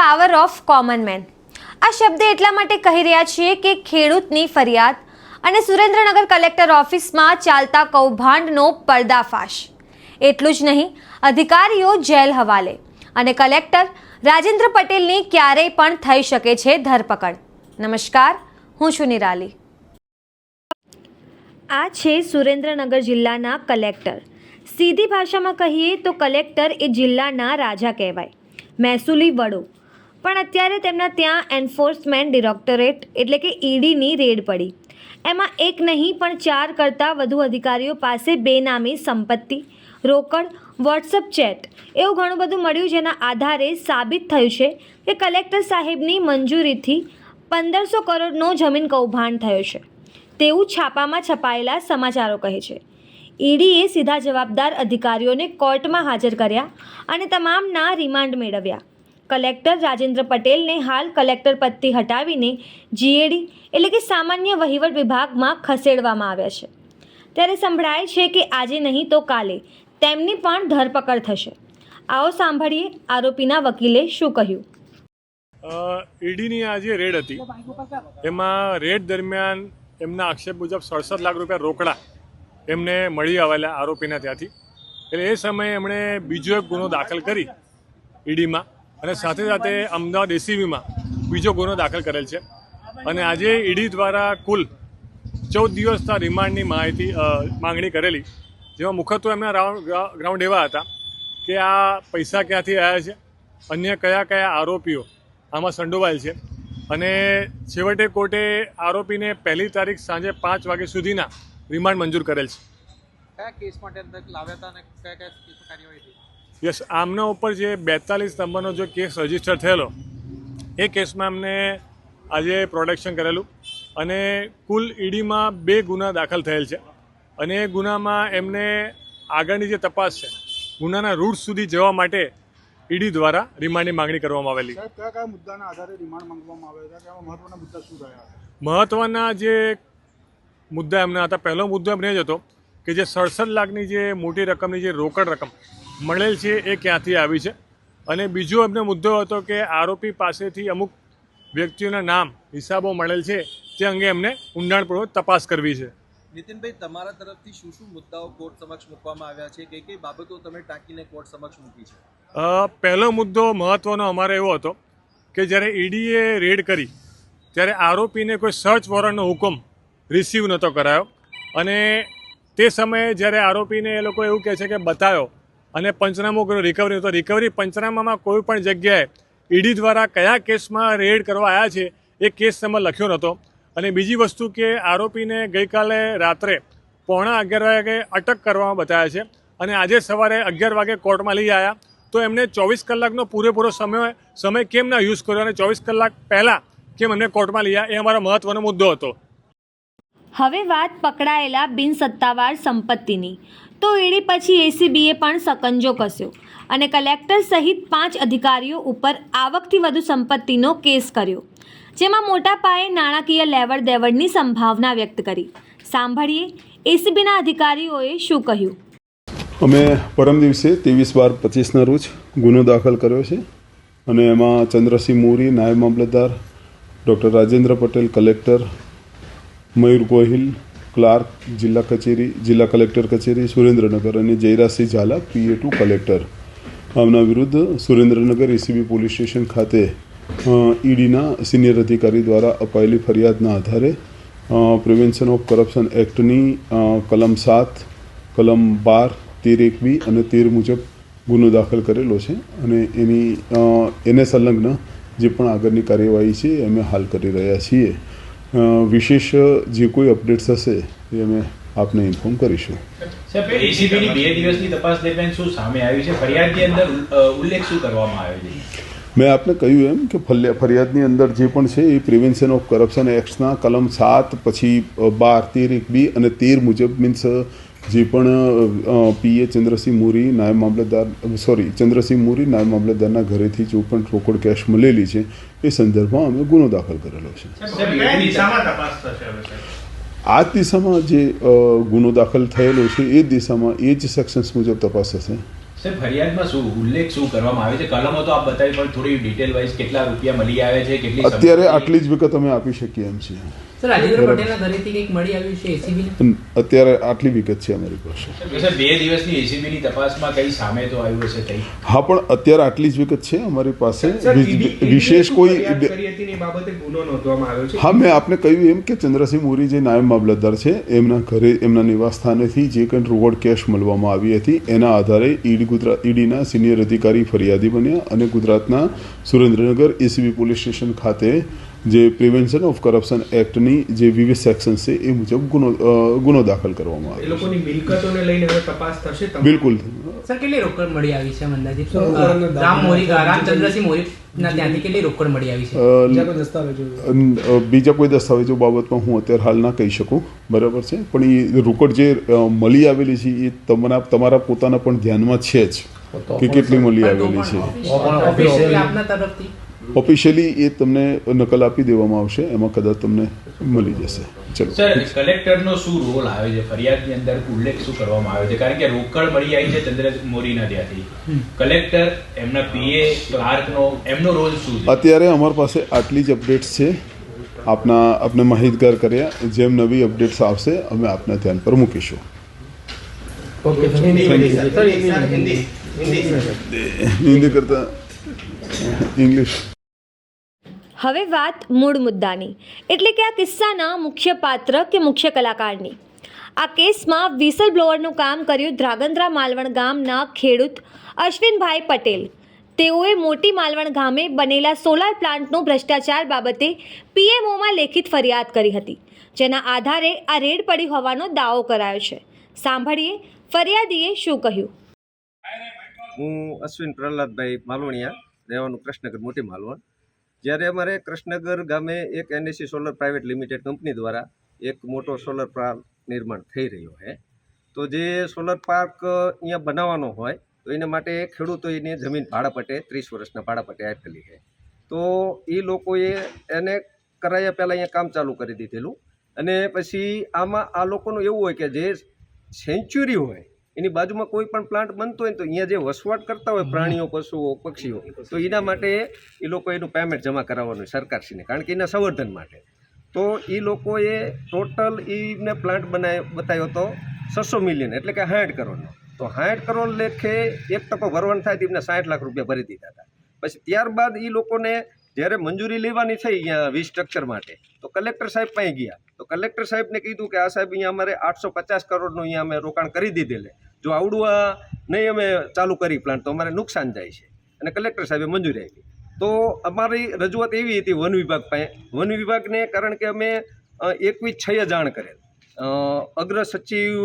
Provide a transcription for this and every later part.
Power of common main આ શબ્દ એટલા માટે કહી રહ્યા છીએ કે ખેડૂતની ફરિયાદ અને સુરેન્દ્રનગર કલેક્ટર ઓફિસમાં ચાલતા કૌભાંડનો પર્દાફાશ. એટલું જ નહીં, અધિકારીઓ જેલ હવાલે અને કલેક્ટર રાજેન્દ્ર પટેલની ક્યારેય પણ થઈ શકે છે ધરપકડ. નમસ્કાર, હું છું નિરાલી. આ છે સુરેન્દ્રનગર જિલ્લાના કલેક્ટર. સીધી ભાષામાં કહીએ તો કલેક્ટર એ જિલ્લાના રાજા કહેવાય. મહેસૂલી વડો. પણ અત્યારે તેમના ત્યાં એન્ફોર્સમેન્ટ ડિરેક્ટોરેટ એટલે કે ઈડીની રેડ પડી. એમાં એક નહીં, પણ ચાર કરતાં વધુ અધિકારીઓ પાસે બેનામી સંપત્તિ, રોકડ વોટ્સઅપ ચેટ એવું ઘણું બધું મળ્યું જેના આધારે સાબિત થયું છે કે કલેક્ટર સાહેબની મંજૂરીથી પંદરસો કરોડનો જમીન કૌભાંડ થયો છે. તેવું છાપામાં છપાયેલા સમાચારો કહે છે. ઈડીએ સીધા જવાબદાર અધિકારીઓને કોર્ટમાં હાજર કર્યા અને તમામના રિમાન્ડ મેળવ્યા. કલેક્ટર રાજેન્દ્ર પટેલને હાલ કલેક્ટર પદથી હટાવીને જીએડી એટલે કે સામાન્ય વહીવટ વિભાગમાં ખસેડવામાં આવ્યા છે. ત્યારે સંભળાય છે કે આજે નહીં તો કાલે તેમની પણ ધરપકડ થશે. આવો સાંભળીએ આરોપીના વકીલે શું કહ્યું. ઈડીની આ જે રેડ હતી. એમાં રેડ દરમિયાન એમના આક્ષેપ મુજબ સડસઠ લાખ રૂપિયા રોકડા એમને મળી આવેલા આરોપીના ત્યાંથી. એટલે એ સમયે એમણે બીજો એક ગુનો દાખલ કરી ઈડીમાં અને સાથે સાથે અમદાવાદ એસીબીમાં બીજો ગુનો દાખલ કરેલ છે. અને આજે ઈડી દ્વારા કુલ ચૌદ દિવસના રિમાન્ડની માહિતી માંગણી કરેલી, જેમાં મુખ્યત્વે એમના રાઉન્ડ, ગ્રાઉન્ડ એવા હતા કે આ પૈસા ક્યાંથી આવ્યા છે, અન્ય કયા કયા આરોપીઓ આમાં સંડોવાયેલ છે. અને છેવટે કોર્ટે આરોપીને પહેલી તારીખ સાંજે પાંચ વાગ્યા સુધીના રિમાન્ડ મંજૂર કરેલ છે. કયા કેસ માટે અંદર લાવ્યા હતા અને કયા કયા કાર્યવાહી યસ આમના ઉપર જે બેતાલીસ નંબરનો જે કેસ રજિસ્ટર થયેલો એ કેસમાં એમને આજે પ્રોડક્શન કરેલું અને કુલ ઈડીમાં બે ગુના દાખલ થયેલ છે. અને એ ગુનામાં એમને આગળની જે તપાસ છે ગુનાના રૂટ સુધી જવા માટે ઈડી દ્વારા રિમાન્ડની માંગણી કરવામાં આવેલી. કયા કયા મુદ્દાના આધારે રિમાન્ડ માંગવામાં આવ્યા હતા મહત્વના મુદ્દા શું રહ્યા મહત્ત્વના જે મુદ્દા એમના હતા પહેલો મુદ્દો એમને જ હતો કે જે સડસઠ લાખની જે મોટી રકમની જે રોકડ રકમ મળેલ છે એ ક્યાંથી આવી છે? અને બીજો એમનો મુદ્દો હતો કે આરોપી પાસેથી અમુક વ્યક્તિઓના નામ હિસાબો મળેલ છે તે અંગે એમને ઊંડાણપૂર્વક તપાસ કરવી છે. નીતિનભાઈ તમારા તરફથી શું શું મુદ્દાઓ કોર્ટ સમક્ષ મૂકવામાં આવ્યા છે? કઈ કઈ બાબતો તમે ટાંકીને કોર્ટ સમક્ષ મૂકી છે? પહેલો મુદ્દો મહત્ત્વનો અમારે એવો હતો કે જ્યારે ઈડીએ રેડ કરી ત્યારે આરોપીને કોઈ સર્ચ વોરંટનો હુકમ રિસીવ નહોતો કરાયો. અને તે સમયે જ્યારે આરોપીને એ લોકો એવું કહે છે કે બતાવ્યો અને પંચનામું કર્યો. રિકવરી તો રિકવરી પંચનામામાં કોઈ પણ જગ્યાએ ઈડી દ્વારા કયા કેસમાં રેડ કરવા આવ્યા છે, એ કેસ તેમાં લખ્યો નહોતો. અને બીજી વસ્તુ કે આરોપીને ગઈકાલે રાત્રે પોણા અગિયાર વાગે અટક કરવામાં બતાવ્યા છે. અને આજે સવારે અગિયાર વાગે કોર્ટમાં લઈ આવ્યા તો એમને ચોવીસ કલાકનો પૂરેપૂરો સમય સમય કેમ ના યુઝ કર્યો? અને ચોવીસ કલાક પહેલાં કેમ એમને કોર્ટમાં લઈ આવ્યા એ અમારો મહત્ત્વનો મુદ્દો હતો. હવે વાત પકડાયેલા બિનસત્તાવાર સંપત્તિની. તો ઈડી પછી એસીબીએ પણ સકંજો કસ્યો અને કલેક્ટર સહિત પાંચ અધિકારીઓ ઉપર આવકથી વધુ સંપત્તિનો કેસ કર્યો, જેમાં મોટા પાયે નાણાકીય લેવડ દેવડની સંભાવના વ્યક્ત કરી. સાંભળીએ એસીબીના અધિકારીઓએ શું કહ્યું? અમે પરમ દિવસે ત્રેવીસ બાર પચીસના રોજ ગુનો દાખલ કર્યો છે અને એમાં ચંદ્રસિંહ મોરી, નાયબ મામલતદાર, doctor Rajendra Patel, collector Mayur Gohil, clerk, જિલ્લા કચેરી, જિલ્લા કલેક્ટર કચેરી, સુરેન્દ્રનગર અને Jayrajsinh Zala, PA to collector. આમના વિરુદ્ધ સુરેન્દ્રનગર એસીબી પોલીસ સ્ટેશન ખાતે ઈડીના સિનિયર અધિકારી દ્વારા અપાયેલી ફરિયાદના આધારે પ્રિવેન્શન ઓફ કરપ્શન એક્ટની કલમ સાત, કલમ બાર, તેર એકવી અને તેર મુજબ ગુનો દાખલ કરેલો છે અને એની એને સંલગ્ન જે પણ આગળની કાર્યવાહી છે અમે હાલ કરી રહ્યા છીએ. વિશેષ જે કોઈ અપડેટ્સ હશે એ અમે આપને ઇન્ફોર્મ કરીશું. એસીબીની બે દિવસની તપાસ દરમિયાન શું સામે આવ્યું છે? ફરિયાદની અંદર ઉલ્લેખ શું કરવામાં આવ્યો છે? મેં આપને કહ્યું એમ કે ફરિયાદની અંદર જે પણ છે એ પ્રિવેન્શન ઓફ કરપ્શન એક્ટના કલમ સાત પછી બાર તેર એક બી અને તેર મુજબ મીન્સ જે પણ પીએ ચંદ્રસિંહ મોરી નાયબ મામલતદાર સોરી ચંદ્રસિંહ મોરી નાયબ મામલતદારના ઘરેથી જો પણ રોકડ કેશ મળેલી છે. એ સંદર્ભમાં અમે ગુનો દાખલ કરેલો છે. સાહેબ ઈડીની દિશામાં તપાસ થશે હવે સાહેબ. આ દિશામાં જે ગુનો દાખલ થયેલો છે એ દિશામાં એ જ સેક્શન્સ મુજબ તપાસ થશે. સાહેબ ફરિયાદમાં શું ઉલ્લેખ શું કરવામાં આવે છે? કલમો તો આપ બતાવી પણ થોડી ડિટેલ વાઇઝ કેટલા રૂપિયા મળી આવે છે કેટલી અત્યારે આટલી જ વિગત અમે આપી શકીએ એમ છીએ. અત્યારે આટલી વિગત છે અમારી પાસે. બે દિવસની એસીબીની તપાસમાં કઈ સામે તો આવ્યું હશે કઈ? હા પણ અત્યારે આટલી જ વિગત છે અમારી પાસે. વિશેષ કોઈ ફરિયાદ કરી હતી ને એ બાબતે ગુનો નોંધવામાં આવ્યો છે? હા મેં આપને કહ્યું એમ કે ચંદ્રસિંહ મોરી જે નાયબ મામલતદાર છે એમના ઘરે એમના નિવાસ સ્થાનેથી જે કંઈ રોકડ કેશ મળવામાં આવી હતી એના આધારે ઈડી ગુજરાત ઈડીના સિનિયર અધિકારી ફરિયાદી બન્યા અને ગુજરાતના સુરેન્દ્રનગર એસીબી પોલીસ સ્ટેશન ખાતે જે પ્રિવેન્શન ઓફ કરપ્શન એક્ટની જે વિવિધ સેક્શન છે એ મુજબ ગુનો ગુનો દાખલ કરવામાં એ આવ્યો લોકોની મિલકતોને લઈને હવે તપાસ થશે બિલકુલ. સર કેટલી રોકડ મળી આવી છે દાખલો- રામ મોરી રામચંદ્રસિંહ મોરી ત્યાંથી કેટલી રોકડ મળી આવી છે? બીજા કોઈ દસ્તાવેજો? અન- અ, બીજા કોઈ દસ્તાવેજો બાબતમાં હું અત્યારે હાલ ના કહી શકું. બરાબર છે? પણ એ રોકડ જે મળી આવેલી છે એ તમારા તમારા પોતાના પણ ધ્યાનમાં છે જ કે કેટલી મળી આવેલી છે. આપના તરફથી. ઓફિશિયલી એ તમને નકલ આપી દેવામાં આવશે એમાં કદાચ તમને મળી જશે. ચલો. સર કલેક્ટરનો શું રોલ આવે છે? ફરિયાદની અંદર ઉલ્લેખ શું કરવામાં આવે છે? કારણ કે રોકડ મળી આવી છે ચંદ્ર મોરીના ત્યાંથી. કલેક્ટર એમના પીએ ક્લાર્કનો એમનો રોલ શું છે? અત્યારે અમારી પાસે આટલી જ અપડેટ્સ છે. આપના આપને માહિતગાર કર્યા. જેમ નવી અપડેટ્સ આવશે અમે આપના ધ્યાન પર મૂકીશું. હિન્દી કરતા ઇંગ્લિશ હવે વાત મૂળ મુદ્દાની. એટલે કે આ કિસ્સાના મુખ્ય પાત્ર કે મુખ્ય કલાકારની. આ કેસમાં વિસલ બ્લોઅરનું કામ કર્યું ધ્રાગંદ્રા માલવણ ગામના ખેડૂત અશ્વિનભાઈ પટેલ. તેઓએ મોટી માલવણ ગામે બનેલા સોલાર પ્લાન્ટનો ભ્રષ્ટાચાર બાબતે પીએમઓમાં લેખિત ફરિયાદ કરી હતી, જેના આધારે આ રેડ પડી હોવાનો દાવો કરાયો છે. સાંભળીએ ફરિયાદીએ શું કહ્યું? હું અશ્વિન પ્રહલાદભાઈ માલવણિયા, રહેવાનું કૃષ્ણનગર મોટી માલવણ. જ્યારે અમારે કૃષ્ણનગર ગામે એક NSC solar private limited company દ્વારા એક મોટો સોલર પાર્ક નિર્માણ થઈ રહ્યો છે. તો જે સોલર પાર્ક અહીંયા બનાવવાનો હોય, તો એના માટે ખેડૂતો એને જમીન ભાડાપટે, ત્રીસ વર્ષના ભાડાપટે આપેલી છે. તો એ લોકોએ એને કરાયા પહેલાં અહીંયા કામ ચાલુ કરી દીધેલું. અને પછી આમાં આ લોકોનું એવું હોય કે જે સેન્ચ્યુરી હોય એની બાજુમાં કોઈ પણ પ્લાન્ટ બનતો હોય તો અહીંયા જે વસવાટ કરતા હોય પ્રાણીઓ પશુઓ પક્ષીઓ તો એના માટે એ લોકો એનું પેમેન્ટ જમા કરાવવાનું સરકારશ્રીને કારણ કે એના સંવર્ધન માટે. તો એ લોકોએ ટોટલ એને પ્લાન્ટ બનાવ્યો બતાવ્યો હતો છસો મિલિયન એટલે કે સાઠ કરોડનો. તો સાઠ કરોડ લેખે એક ટકો ભરવાનું થાય તો એમને સાઠ લાખ રૂપિયા ભરી દીધા હતા. પછી ત્યારબાદ એ લોકોને જ્યારે મંજૂરી લેવાની થઈ અહીંયા વી સ્ટ્રક્ચર માટે તો કલેક્ટર સાહેબ પાસે ગયા? તો કલેક્ટર સાહેબને કીધું કે આ સાહેબ અહીંયા અમારે આઠસો પચાસ કરોડનું અહીંયા અમે રોકાણ કરી દીધેલે. જો આવડું નહીં અમે ચાલુ કરી પ્લાન્ટ તો અમારે નુકસાન જાય છે. અને કલેક્ટર સાહેબે મંજૂરી આપી. તો અમારી રજૂઆત એવી હતી વન વિભાગ પાસે. વન વિભાગને કારણ કે અમે એકવીસ છએ જાણ કરેલ. અગ્ર સચિવ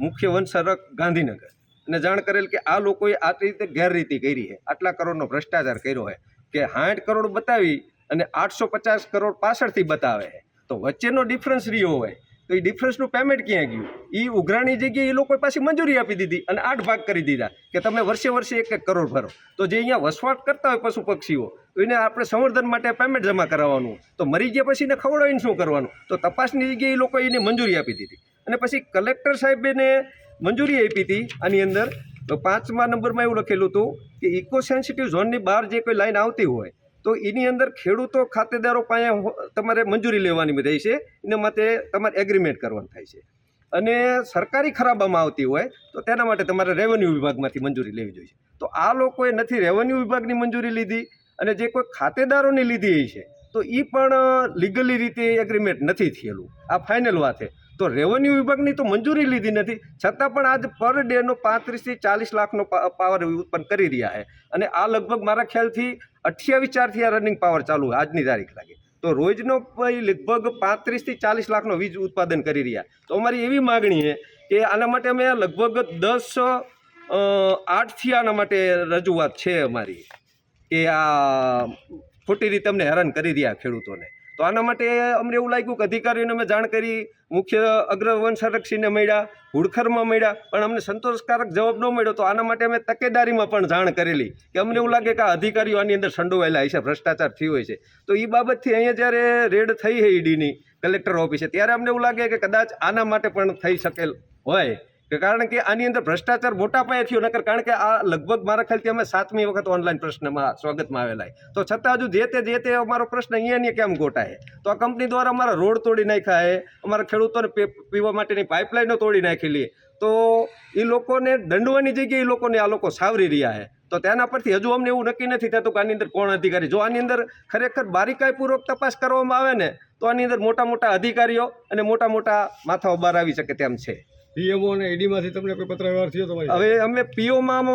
મુખ્ય વન સંરક્ષક ગાંધીનગર. અને જાણ કરેલ કે આ લોકોએ આ રીતે ગેરરીતિ કરી છે. આટલા કરોડનો ભ્રષ્ટાચાર કર્યો છે કે સાઠ કરોડ બતાવી અને આઠસો પચાસ કરોડ પાછળથી બતાવે છે. તો વચ્ચેનો ડિફરન્સ રહ્યો હોય. તો એ ડિફરન્સનું પેમેન્ટ ક્યાં ગયું? એ ઉઘરાણી જગ્યાએ એ લોકોએ પાસે મંજૂરી આપી દીધી અને આઠ ભાગ કરી દીધા કે તમે વર્ષે વર્ષે એક એક કરોડ ભરો. તો જે અહીંયા વસવાટ કરતા હોય પશુ પક્ષીઓ તો એને આપણે સંવર્ધન માટે પેમેન્ટ જમા કરાવવાનું. તો મરી ગયા પછી એને ખવડાવીને શું કરવાનું? તો તપાસની જગ્યાએ એ લોકોએ એને મંજૂરી આપી દીધી. અને પછી કલેક્ટર સાહેબને મંજૂરી આપી હતી. આની અંદર તો પાંચમા નંબરમાં એવું લખેલું હતું કે ઇકો સેન્સિટિવ ઝોનની બહાર જે કોઈ લાઇન આવતી હોય તો એની અંદર ખેડૂતો ખાતેદારો પાસે તમારે મંજૂરી લેવાની રહી છે. એના માટે તમારે એગ્રીમેન્ટ કરવાનું થાય છે. અને સરકારી ખરાબામાં આવતી હોય તો તેના માટે તમારે રેવન્યુ વિભાગમાંથી મંજૂરી લેવી જોઈએ. તો આ લોકોએ નથી રેવન્યુ વિભાગની મંજૂરી લીધી અને જે કોઈ ખાતેદારોની લીધી છે, તો એ પણ લીગલી રીતે એગ્રીમેન્ટ નથી થયેલું. આ ફાઇનલ વાત છે. તો રેવન્યુ વિભાગની તો મંજૂરી લીધી નથી. છતાં પણ આજ પર ડેનો પાંત્રીસથી ચાલીસ લાખનો પાવર ઉત્પન્ન કરી રહ્યા છે. અને આ લગભગ મારા ખ્યાલથી અઠ્યાવીસ ચારથી આ રનિંગ પાવર ચાલુ આજની તારીખ લાગે. તો રોજનો લગભગ પાંત્રીસથી ચાલીસ લાખનો વીજ ઉત્પાદન કરી રહ્યા તો અમારી એવી માગણી છે કે આના માટે અમે લગભગ દસ આઠથી આના માટે રજૂઆત છે અમારી. કે આ ખોટી રીતે અમને હેરાન કરી રહ્યા ખેડૂતોને. તો આના માટે અમને એવું લાગ્યું કે અધિકારીઓને અમે જાણ કરી, મુખ્ય અગ્રવન સંરક્ષીને મળ્યા, હુડખરમાં મળ્યા, પણ અમને સંતોષકારક જવાબ ન મળ્યો તો આના માટે અમે તકેદારીમાં પણ જાણ કરેલી. કે અમને એવું લાગે કે આ અધિકારીઓ આની અંદર સંડોવાયેલા હશે, ભ્રષ્ટાચાર થયો હોય છે તો એ બાબતથી અહીંયા જ્યારે રેડ થઈ છે ઈડીની કલેક્ટર ઓફિસે, ત્યારે અમને એવું લાગે કે કદાચ આના માટે પણ થઈ શકેલ હોય. કારણ કે આની અંદર ભ્રષ્ટાચાર મોટા પાયે થયો, નકર કારણ કે આ લગભગ મારા ખ્યાલથી અમે સાતમી વખત ઓનલાઈન પ્રશ્નમાં સ્વાગતમાં આવેલા તો છતાં હજુ જે તે જે તે અમારો પ્રશ્ન અહીંયા કેમ ગોટાય તો આ કંપની દ્વારા અમારા રોડ તોડી નાખ્યા છે, અમારા ખેડૂતોને પીવા માટેની પાઇપલાઇનો તોડી નાખેલી તો એ લોકોને દંડવાની જગ્યાએ એ લોકોને આ લોકો સાવરી રહ્યા છે. તો તેના પરથી હજુ અમને એવું નક્કી નથી થતું કે આની અંદર કોણ અધિકારી જો આની અંદર ખરેખર બારીકાઈપૂર્વક તપાસ કરવામાં આવે ને, તો આની અંદર મોટા મોટા અધિકારીઓ અને મોટા મોટા માથાઓ બહાર આવી શકે તેમ છે. પીએમઓ અને ઈડીમાંથી તમને કોઈ પત્ર વ્યવહાર થયો તમારી હવે અમે પીઓમાં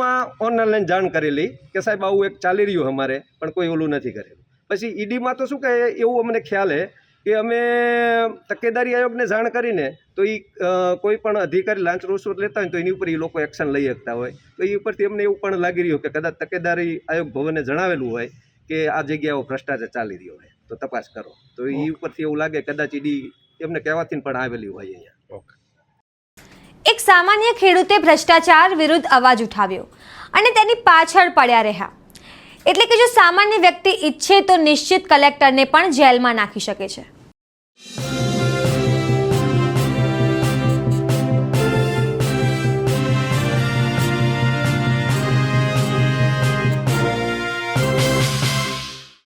ઓનલાઈન જાણ કરેલી કે સાહેબ આવું એક ચાલી રહ્યું અમારે પણ કોઈ ઓલું નથી કરેલું. પછી ઈડીમાં તો શું કહે એવું અમને ખ્યાલ છે કે અમે તકેદારી આયોગને જાણ કરીને તો એ કોઈ પણ અધિકારી લાંચ રૂશ્વત લેતા હોય તો એની ઉપર એ લોકો એક્શન લઈ શકતા હોય. તો એ ઉપરથી અમને એવું પણ લાગી રહ્યું કે કદાચ તકેદારી આયોગ ભવને જણાવેલું હોય કે આ જગ્યાઓ ભ્રષ્ટાચાર ચાલી રહ્યો હોય. તો તપાસ કરો. તો એ ઉપરથી એવું લાગે કદાચ ઈડી એમને કહેવાથી પણ આવેલી હોય અહીંયા. એક સામાન્ય ખેડૂતે ભ્રષ્ટાચાર વિરુદ્ધ અવાજ ઉઠાવ્યો અને તેની પાછળ પડ્યા રહ્યા. એટલે કે જો સામાન્ય વ્યક્તિ ઈચ્છે તો નિશ્ચિત કલેક્ટરને પણ જેલમાં નાખી શકે છે.